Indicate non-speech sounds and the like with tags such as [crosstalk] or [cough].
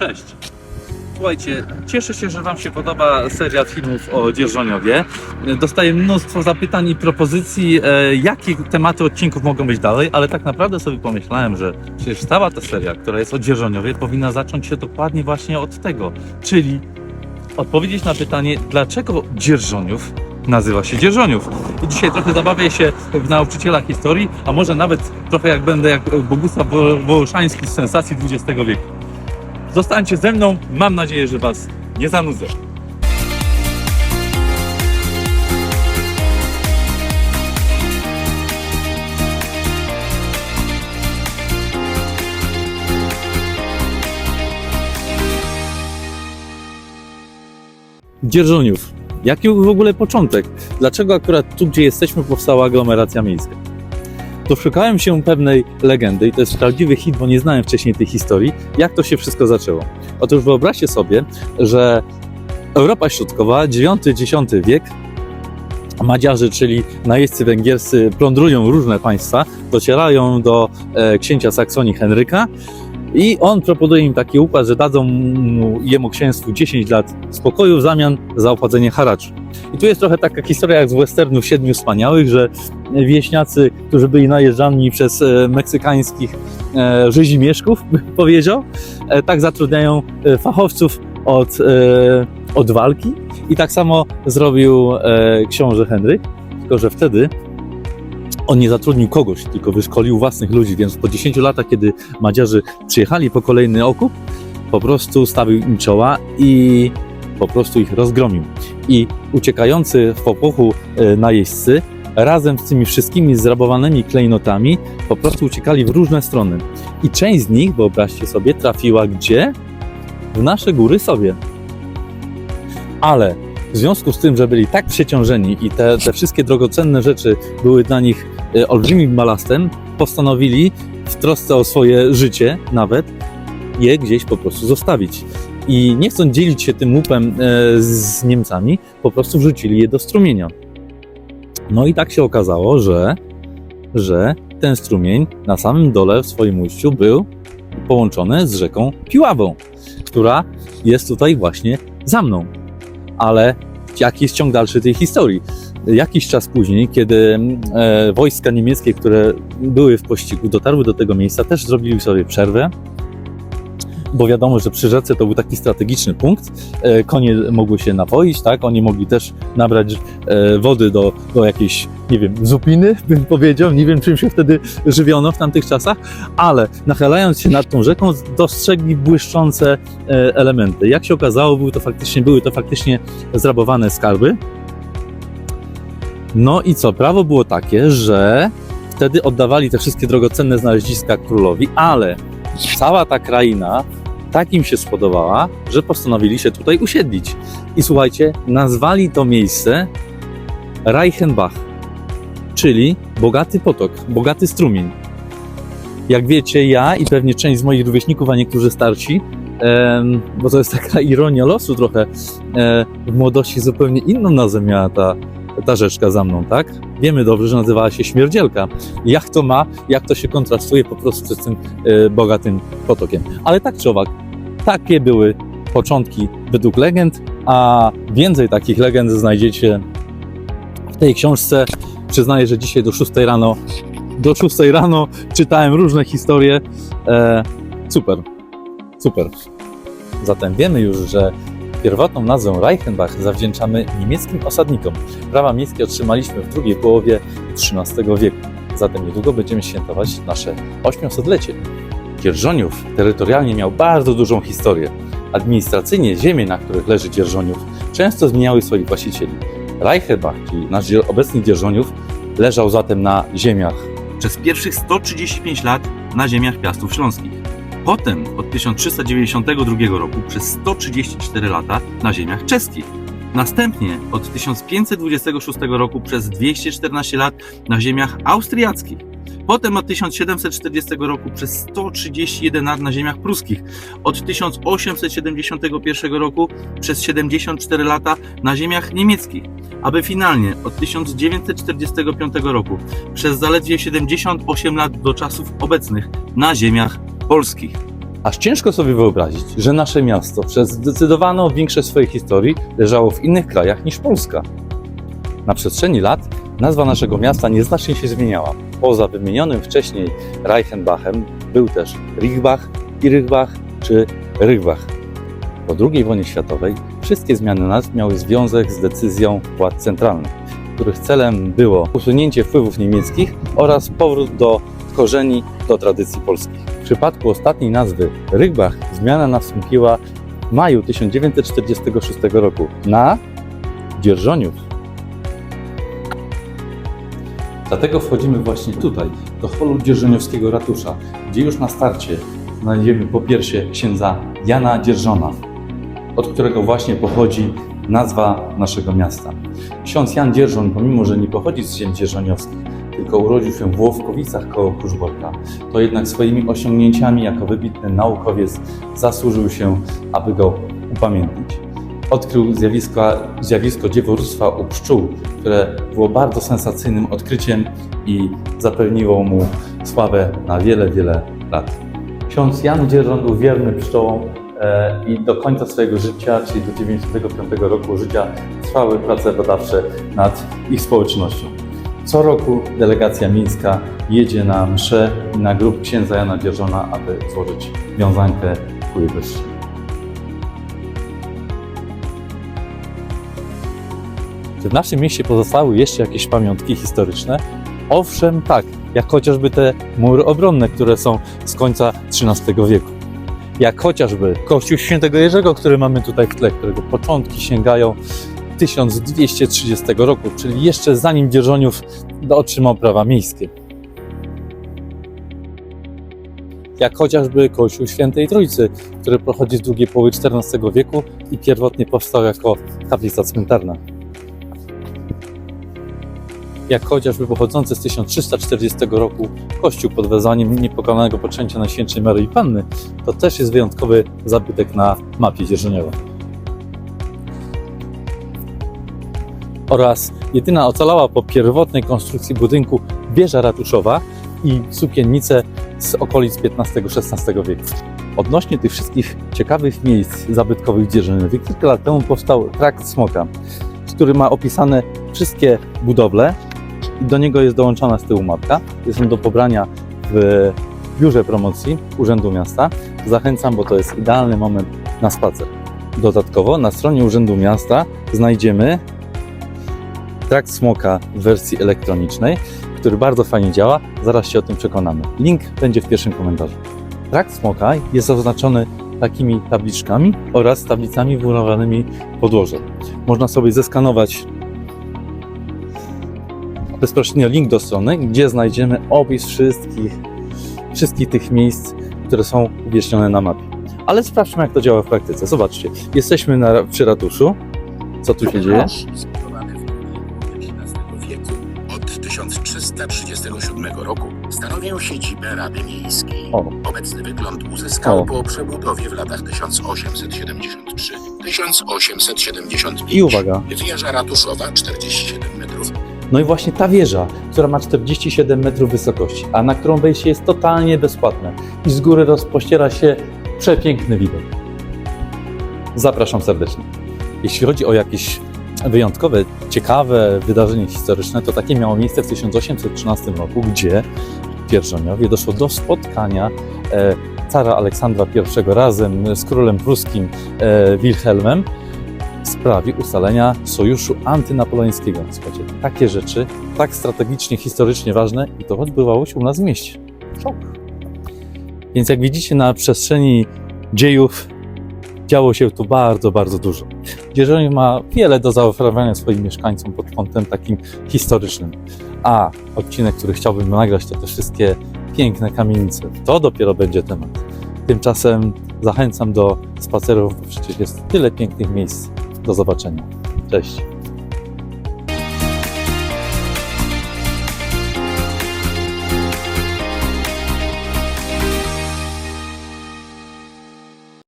Cześć. Słuchajcie, cieszę się, że Wam się podoba seria filmów o Dzierżoniowie. Dostaję mnóstwo zapytań i propozycji, e, jakie tematy odcinków mogą być dalej, ale tak naprawdę sobie pomyślałem, że przecież cała ta seria, która jest o Dzierżoniowie, powinna zacząć się dokładnie właśnie od tego, czyli odpowiedzieć na pytanie, dlaczego Dzierżoniów nazywa się Dzierżoniów. I dzisiaj trochę zabawię się w nauczyciela historii, a może nawet trochę jak będę jak Bogusław Wo- Wołoszański z sensacji XX wieku. Zostańcie ze mną, mam nadzieję, że Was nie zanudzę. Dzierżoniów. Jaki w ogóle początek? Dlaczego akurat tu, gdzie jesteśmy, powstała aglomeracja miejska? Doszukałem się pewnej legendy i to jest prawdziwy hit, bo nie znałem wcześniej tej historii, jak to się wszystko zaczęło. Otóż wyobraźcie sobie, że Europa Środkowa, IX-X wiek, Madziarzy, czyli najeźdźcy węgierscy, plądrują różne państwa, docierają do e, księcia Saksonii Henryka i on proponuje im taki układ, że dadzą mu, jemu księstwu 10 lat spokoju w zamian za opłacenie haraczu. I tu jest trochę taka historia jak z westernu Siedmiu Wspaniałych, że wieśniacy, którzy byli najeżdżani przez e, meksykańskich e, rzezimieszków, powiedział, e, tak zatrudniają fachowców od, od walki. I tak samo zrobił książę Henryk, tylko że wtedy on nie zatrudnił kogoś, tylko wyszkolił własnych ludzi, więc po 10 latach, kiedy Madziarzy przyjechali po kolejny okup, po prostu stawił im czoła i po prostu ich rozgromił. I uciekający w popłochu e, najeźdźcy razem z tymi wszystkimi zrabowanymi klejnotami po prostu uciekali w różne strony. I część z nich, wyobraźcie sobie, trafiła gdzie? W nasze góry sobie. Ale w związku z tym, że byli tak przeciążeni i te, te wszystkie drogocenne rzeczy były dla nich e, olbrzymim balastem, postanowili w trosce o swoje życie nawet je gdzieś po prostu zostawić. I nie chcąc dzielić się tym łupem e, z Niemcami, po prostu wrzucili je do strumienia. No i tak się okazało, że, że ten strumień na samym dole w swoim ujściu był połączony z rzeką Piławą, która jest tutaj właśnie za mną. Ale jaki jest ciąg dalszy tej historii? Jakiś czas później, kiedy e, wojska niemieckie, które były w pościgu, dotarły do tego miejsca, też zrobili sobie przerwę, bo wiadomo, że przy rzece to był taki strategiczny punkt. E, konie mogły się napoić, tak? Oni mogli też nabrać e, wody do, do jakiejś, nie wiem, zupiny, bym powiedział. Nie wiem, czym się wtedy żywiono w tamtych czasach, ale nachylając się nad tą rzeką, dostrzegli błyszczące e, elementy. Jak się okazało, były to faktycznie, były to faktycznie zrabowane skarby. No i co? Prawo było takie, że wtedy oddawali te wszystkie drogocenne znaleziska królowi, ale cała ta kraina tak im się spodobała, że postanowili się tutaj usiedlić. I słuchajcie, nazwali to miejsce Reichenbach, czyli bogaty potok, bogaty strumień. Jak wiecie, ja i pewnie część z moich rówieśników, a niektórzy starsi, bo to jest [laughs] taka ironia losu trochę, e, w młodości zupełnie inną nazwę miała ta, ta rzeczka za mną, tak? Wiemy dobrze, że nazywała się Śmierdzielka. Jak to ma, jak to się kontrastuje po prostu z tym e, bogatym potokiem. Ale tak czy owak, takie były początki według legend, a więcej takich legend znajdziecie w tej książce. Przyznaję, że dzisiaj do 6 rano, do 6 rano czytałem różne historie. E, super, super. Zatem wiemy już, że pierwotną nazwę Reichenbach zawdzięczamy niemieckim osadnikom. Prawa miejskie otrzymaliśmy w drugiej połowie XIII wieku. Zatem niedługo będziemy świętować nasze 800-lecie. Dzierżoniów terytorialnie miał bardzo dużą historię. Administracyjnie ziemie, na których leży Dzierżoniów, często zmieniały swoich właścicieli. Reichenbach, czyli nasz obecny Dzierżoniów, leżał zatem na ziemiach przez pierwszych 135 lat na ziemiach Piastów Śląskich. Potem od 1392 roku przez 134 lata na ziemiach czeskich. Następnie od 1526 roku przez 214 lat na ziemiach austriackich. Potem od 1740 roku przez 131 lat na ziemiach pruskich. Od 1871 roku przez 74 lata na ziemiach niemieckich. Aby finalnie od 1945 roku przez zaledwie 78 lat do czasów obecnych na ziemiach polskich. Aż ciężko sobie wyobrazić, że nasze miasto przez zdecydowaną większość swojej historii leżało w innych krajach niż Polska. Na przestrzeni lat nazwa naszego miasta nieznacznie się zmieniała. Poza wymienionym wcześniej Reichenbachem był też Rigbach, Irigbach czy Rygbach. Po II wojnie światowej wszystkie zmiany nazw miały związek z decyzją władz centralnych, których celem było usunięcie wpływów niemieckich oraz powrót do korzeni, do tradycji polskich. Przypadku ostatniej nazwy Rygbach zmiana nastąpiła w maju 1946 roku na Dzierżoniów. Dlatego wchodzimy właśnie tutaj, do holu dzierżoniowskiego ratusza, gdzie już na starcie znajdziemy po piersie księdza Jana Dzierżona, od którego właśnie pochodzi nazwa naszego miasta. Ksiądz Jan Dzierżon, pomimo że nie pochodzi z ziem dzierżoniowskich, tylko urodził się w Łowkowicach koło Kurzborka, to jednak swoimi osiągnięciami jako wybitny naukowiec zasłużył się, aby go upamiętnić. Odkrył zjawisko, zjawisko dzieworództwa u pszczół, które było bardzo sensacyjnym odkryciem i zapewniło mu sławę na wiele, wiele lat. Ksiądz Jan Dzierżon był wierny pszczołom e, i do końca swojego życia, czyli do 95 roku życia, trwały prace badawcze nad ich społecznością. Co roku delegacja mińska jedzie na mszę i na grób księdza Jana Dzierżona, aby złożyć wiązankę ku jego czci. Czy w naszym mieście pozostały jeszcze jakieś pamiątki historyczne? Owszem, tak, jak chociażby te mury obronne, które są z końca XIII wieku. Jak chociażby kościół świętego Jerzego, który mamy tutaj w tle, którego początki sięgają 1230 roku, czyli jeszcze zanim Dzierżoniów otrzymał prawa miejskie. Jak chociażby kościół świętej Trójcy, który pochodzi z drugiej połowy XIV wieku i pierwotnie powstał jako kaplica cmentarna jak chociażby pochodzący z 1340 roku kościół pod wezwaniem niepokonanego poczęcia Najświętszej Maryi Panny, to też jest wyjątkowy zabytek na mapie dzierżoniowej. Oraz jedyna ocalała po pierwotnej konstrukcji budynku wieża ratuszowa i sukiennice z okolic XV-XVI wieku. Odnośnie tych wszystkich ciekawych miejsc zabytkowych dzierżoniowych, kilka lat temu powstał trakt Smoka, który ma opisane wszystkie budowle, i do niego jest dołączona z tyłu mapka. Jest on do pobrania w biurze promocji Urzędu Miasta. Zachęcam, bo to jest idealny moment na spacer. Dodatkowo na stronie Urzędu Miasta znajdziemy trakt smoka w wersji elektronicznej, który bardzo fajnie działa. Zaraz się o tym przekonamy. Link będzie w pierwszym komentarzu. Trakt smoka jest zaznaczony takimi tabliczkami oraz tablicami wmurowanymi w podłoże. Można sobie zeskanować bezpośrednio link do strony, gdzie znajdziemy opis wszystkich, wszystkich tych miejsc, które są uwiecznione na mapie. Ale sprawdźmy, jak to działa w praktyce. Zobaczcie, jesteśmy na, przy ratuszu. Co tu się dzieje? 1337 roku stanowił siedzibę Rady Miejskiej. O. Obecny wygląd uzyskał O. po przebudowie w latach 1873-1875. I uwaga, Wieża ratuszowa 47 metrów, no i właśnie ta wieża, która ma 47 metrów wysokości, a na którą wejście jest totalnie bezpłatne i z góry rozpościera się przepiękny widok. Zapraszam serdecznie. Jeśli chodzi o jakieś wyjątkowe, ciekawe wydarzenie historyczne, to takie miało miejsce w 1813 roku, gdzie w Pierżoniowie doszło do spotkania e, cara Aleksandra I razem z królem pruskim e, Wilhelmem w sprawie ustalenia sojuszu antynapoleońskiego. Słuchajcie, takie rzeczy, tak strategicznie, historycznie ważne i to odbywało się u nas w mieście. Szok. Więc jak widzicie na przestrzeni dziejów działo się tu bardzo, bardzo dużo. Dzierżoniów ma wiele do zaoferowania swoim mieszkańcom pod kątem takim historycznym. A odcinek, który chciałbym nagrać, to te wszystkie piękne kamienice. To dopiero będzie temat. Tymczasem zachęcam do spacerów, bo przecież jest tyle pięknych miejsc. Do zobaczenia. Cześć.